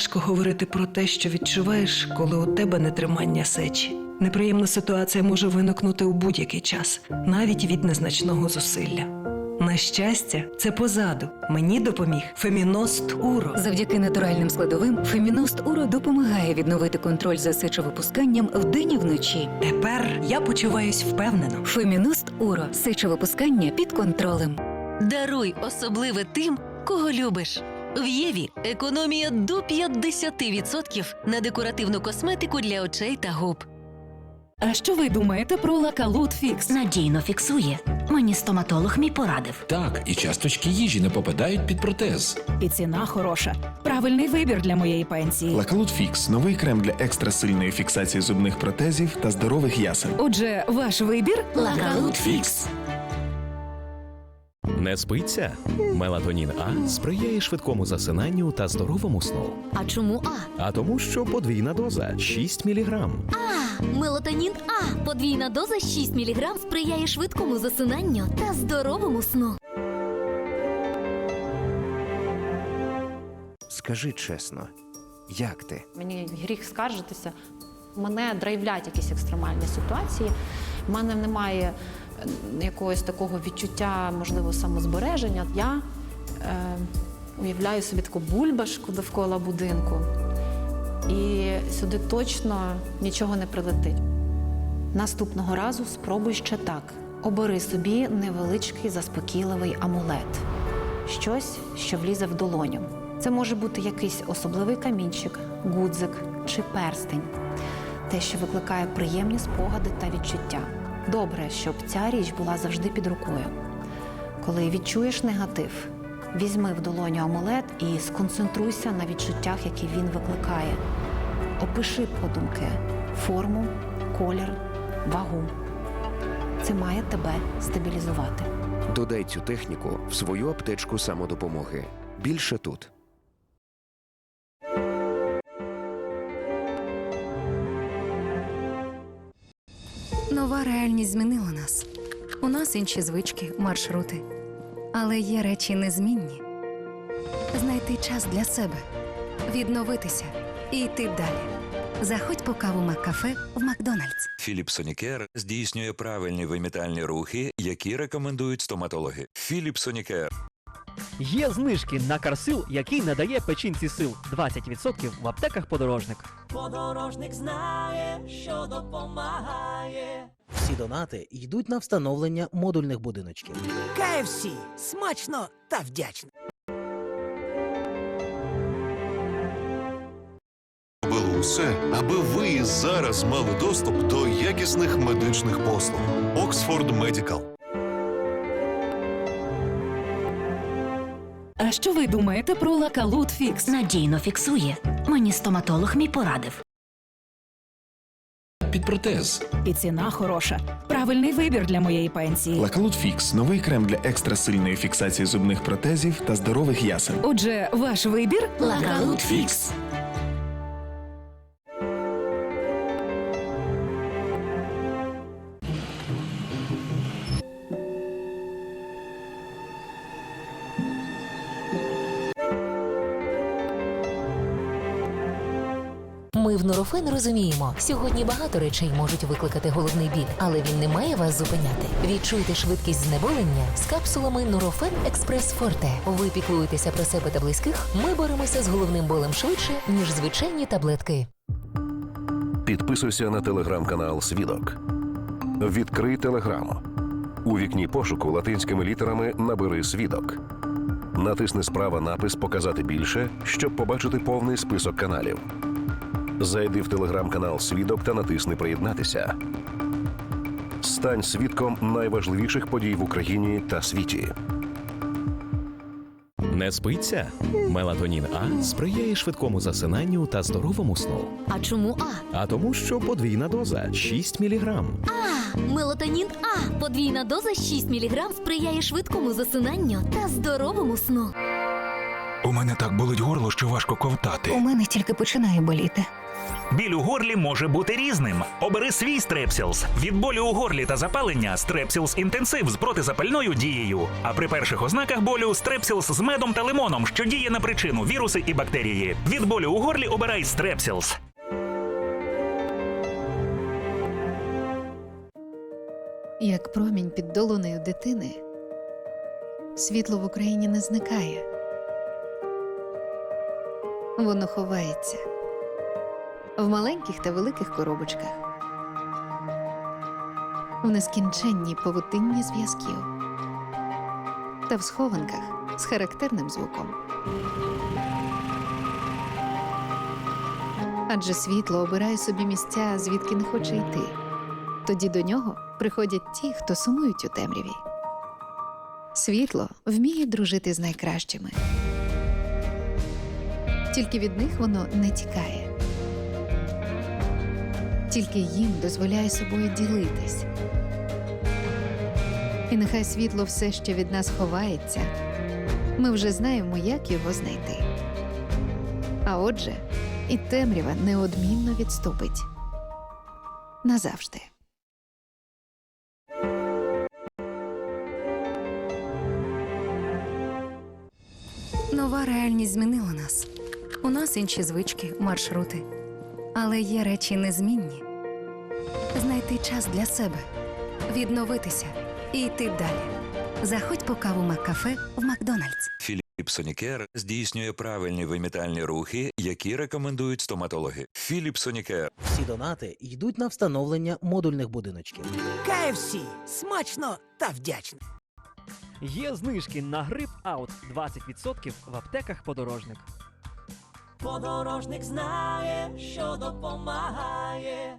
важко говорити про те, що відчуваєш, коли у тебе нетримання сечі. Неприємна ситуація може виникнути у будь-який час, навіть від незначного зусилля. На щастя, це позаду. Мені допоміг Феміност Уро. Завдяки натуральним складовим Феміност Уро допомагає відновити контроль за сечовипусканням вдень і вночі. Тепер я почуваюсь впевнено. Феміност Уро сечовипускання під контролем. Даруй особливе тим, кого любиш. В Єві економія до 50% на декоративну косметику для очей та губ. А що ви думаєте про лакалут фікс? Надійно фіксує. Мені стоматолог мій порадив. Так, і часточки їжі не попадають під протез. І ціна хороша. Правильний вибір для моєї пенсії. Лакалут Фікс новий крем для екстрасильної фіксації зубних протезів та здорових ясен. Отже, ваш вибір Лакалут фікс. Не спиться? Мелатонін А сприяє швидкому засинанню та здоровому сну. А чому А? А тому, що подвійна доза 6 мг. А. Мелатонін А. Подвійна доза 6 мг сприяє швидкому засинанню та здоровому сну. Скажи чесно, як ти? Мені гріх скаржитися. Мене драйвлять якісь екстремальні ситуації. У мене немає якогось такого відчуття, можливо, самозбереження. Я е, уявляю собі таку бульбашку довкола будинку, і сюди точно нічого не прилетить. Наступного разу спробуй ще так: обери собі невеличкий заспокійливий амулет, щось, що влізе в долоню. Це може бути якийсь особливий камінчик, гудзик чи перстень, те, що викликає приємні спогади та відчуття. Добре, щоб ця річ була завжди під рукою. Коли відчуєш негатив, візьми в долоню амулет і сконцентруйся на відчуттях, які він викликає. Опиши подумки, форму, колір, вагу. Це має тебе стабілізувати. Додай цю техніку в свою аптечку самодопомоги. Більше тут. Нова реальність змінила нас. У нас інші звички, маршрути. Але є речі незмінні. Знайти час для себе, відновитися і йти далі. Заходь по каву Маккафе в Макдональдс. Філіп Сонікер здійснює правильні вимітальні рухи, які рекомендують стоматологи. Філіп Сонікер. Є знижки на Карсил, який надає печінці сил 20% в аптеках подорожник. Подорожник знає, що допомагає. Всі донати йдуть на встановлення модульних будиночків. KFC. смачно та вдячно. Робили усе, аби ви зараз мали доступ до якісних медичних послуг. Оксфорд Медикал. А що ви думаєте про лакалут фікс? Надійно фіксує. Мені стоматолог мій порадив. Під протез. І ціна хороша. Правильний вибір для моєї пенсії. Лакалут Фікс новий крем для екстрасильної фіксації зубних протезів та здорових ясен. Отже, ваш вибір Лакалут фікс. Ми в Нурофен розуміємо, сьогодні багато речей можуть викликати головний біль, але він не має вас зупиняти. Відчуйте швидкість знеболення з капсулами Нурофен Експрес Форте. Ви піклуєтеся про себе та близьких. Ми боремося з головним болем швидше, ніж звичайні таблетки. Підписуйся на телеграм-канал Свідок. Відкрий телеграму. У вікні пошуку латинськими літерами набери свідок. Натисни справа напис Показати більше, щоб побачити повний список каналів. Зайди в телеграм-канал Свідок та натисни Приєднатися. Стань свідком найважливіших подій в Україні та світі. Не спиться? Мелатонін А сприяє швидкому засинанню та здоровому сну. А чому А? А тому, що подвійна доза 6 мг. А. Мелатонін А. Подвійна доза 6 мг сприяє швидкому засинанню та здоровому сну. У мене так болить горло, що важко ковтати. У мене тільки починає боліти. Біль у горлі може бути різним. Обери свій стрепсілс. Від болю у горлі та запалення стрепсілс інтенсив з протизапальною дією. А при перших ознаках болю стрепсілс з медом та лимоном, що діє на причину віруси і бактерії. Від болю у горлі обирай стрепсілс. Як промінь під долонею дитини, світло в Україні не зникає. Воно ховається в маленьких та великих коробочках, в нескінченній павутинні зв'язків та в схованках з характерним звуком. Адже світло обирає собі місця, звідки не хоче йти. Тоді до нього приходять ті, хто сумують у темряві. Світло вміє дружити з найкращими. Тільки від них воно не тікає. Тільки їм дозволяє собою ділитись. І нехай світло все ще від нас ховається, ми вже знаємо, як його знайти. А отже, і темрява неодмінно відступить назавжди. Нова реальність змінила нас. У нас інші звички, маршрути. Але є речі незмінні. Знайти час для себе, відновитися і йти далі. Заходь по каву Маккафе в Макдональдс. Філіп Сонікер здійснює правильні вимітальні рухи, які рекомендують стоматологи. Філіп Сонікер. Всі донати йдуть на встановлення модульних будиночків. KFC. Смачно та вдячно. Є знижки на грип аут 20% в аптеках подорожник. Подорожник знає, що допомагає.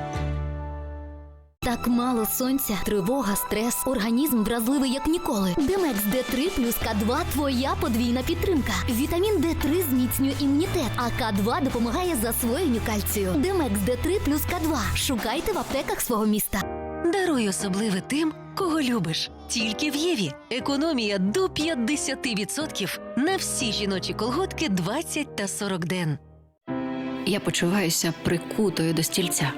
Так мало сонця, тривога, стрес, організм вразливий як ніколи. Демекс Д3 плюс К2 – твоя подвійна підтримка. Вітамін Д3 зміцнює імунітет, а К2 допомагає засвоєнню кальцію. Демекс Д3 плюс К2. Шукайте в аптеках свого міста. Даруй особливе тим, кого любиш. Тільки в Єві. Економія до 50% на всі жіночі колготки 20 та 40 ден. Я почуваюся прикутою до стільця.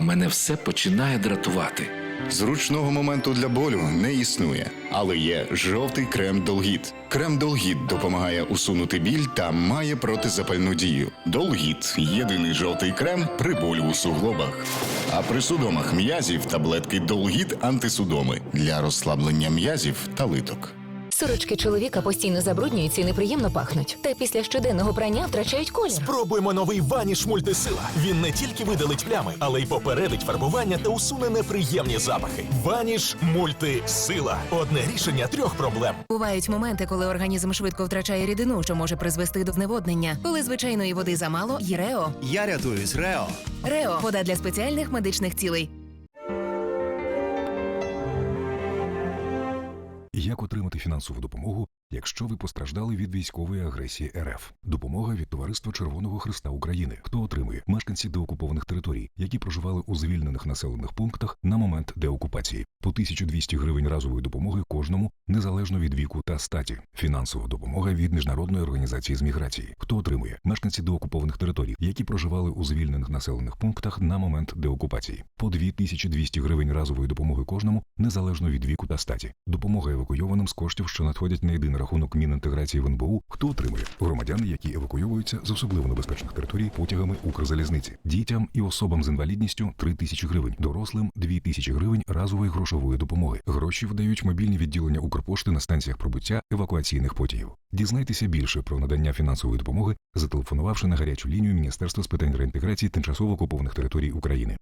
Мене все починає дратувати. Зручного моменту для болю не існує, але є жовтий крем Долгіт. Крем Долгіт допомагає усунути біль та має протизапальну дію. Долгіт єдиний жовтий крем при болю у суглобах. А при судомах м'язів таблетки Долгіт антисудоми для розслаблення м'язів та литок. Сорочки чоловіка постійно забруднюються і неприємно пахнуть. Та після щоденного прання втрачають колір. Спробуємо новий ваніш мультисила. Він не тільки видалить плями, але й попередить фарбування та усуне неприємні запахи. Ваніш мультисила. Одне рішення трьох проблем. Бувають моменти, коли організм швидко втрачає рідину, що може призвести до зневоднення. Коли звичайної води замало, є Рео. Я рятуюсь, Рео. Рео вода для спеціальних медичних цілей. Як отримати фінансову допомогу, якщо ви постраждали від військової агресії РФ? Допомога від Товариства Червоного Христа України. Хто отримує мешканці деокупованих територій, які проживали у звільнених населених пунктах на момент деокупації, по 1200 гривень разової допомоги кожному, незалежно від віку та статі. Фінансова допомога від міжнародної організації з міграції. Хто отримує мешканці деокупованих територій, які проживали у звільнених населених пунктах на момент деокупації, по 2200 гривень разової допомоги кожному, незалежно від віку та статі. Допомога евакуйованим з коштів, що надходять на єдиний рахунок Мінінтеграції в НБУ, хто отримує громадяни, які евакуйовуються з особливо небезпечних територій потягами Укрзалізниці, дітям і особам з інвалідністю 3 тисячі гривень, дорослим 2 тисячі гривень разової грошової допомоги. Гроші вдають мобільні відділення Укрпошти на станціях пробуття евакуаційних потягів. Дізнайтеся більше про надання фінансової допомоги, зателефонувавши на гарячу лінію Міністерства з питань реінтеграції тимчасово окупованих територій України.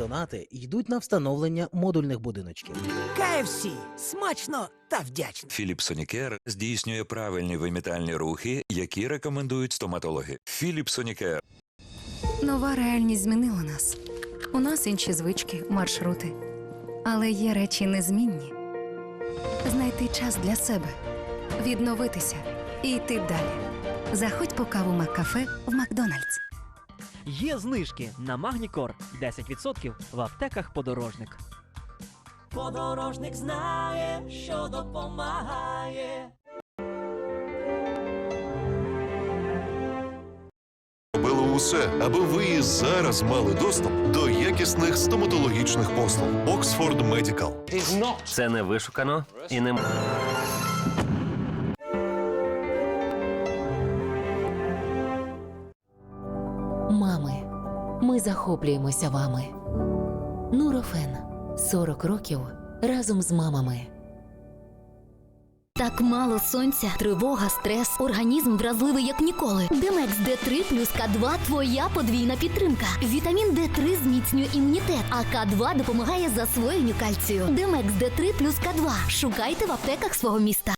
Донати йдуть на встановлення модульних будиночків. КФС. Смачно та вдячно. Філіп Сонікер здійснює правильні вимітальні рухи, які рекомендують стоматологи. Філіп Сонікер. Нова реальність змінила нас. У нас інші звички, маршрути. Але є речі незмінні. Знайти час для себе, відновитися і йти далі. Заходь по каву Маккафе в Макдональдс. Є знижки на Магнікор 10% в аптеках подорожник. Подорожник знає, що допомагає. Робили усе, аби ви і зараз мали доступ до якісних стоматологічних послуг. Оксфорд Медикал. Це не вишукано і не ми захоплюємося вами. Нурофен 40 років разом з мамами. Так мало сонця, тривога, стрес, організм вразливий як ніколи. Демекс Д3 плюс К2 твоя подвійна підтримка. Вітамін Д3 зміцнює імунітет, а К2 допомагає засвоєнню кальцію. Демекс Д3 плюс К2. Шукайте в аптеках свого міста.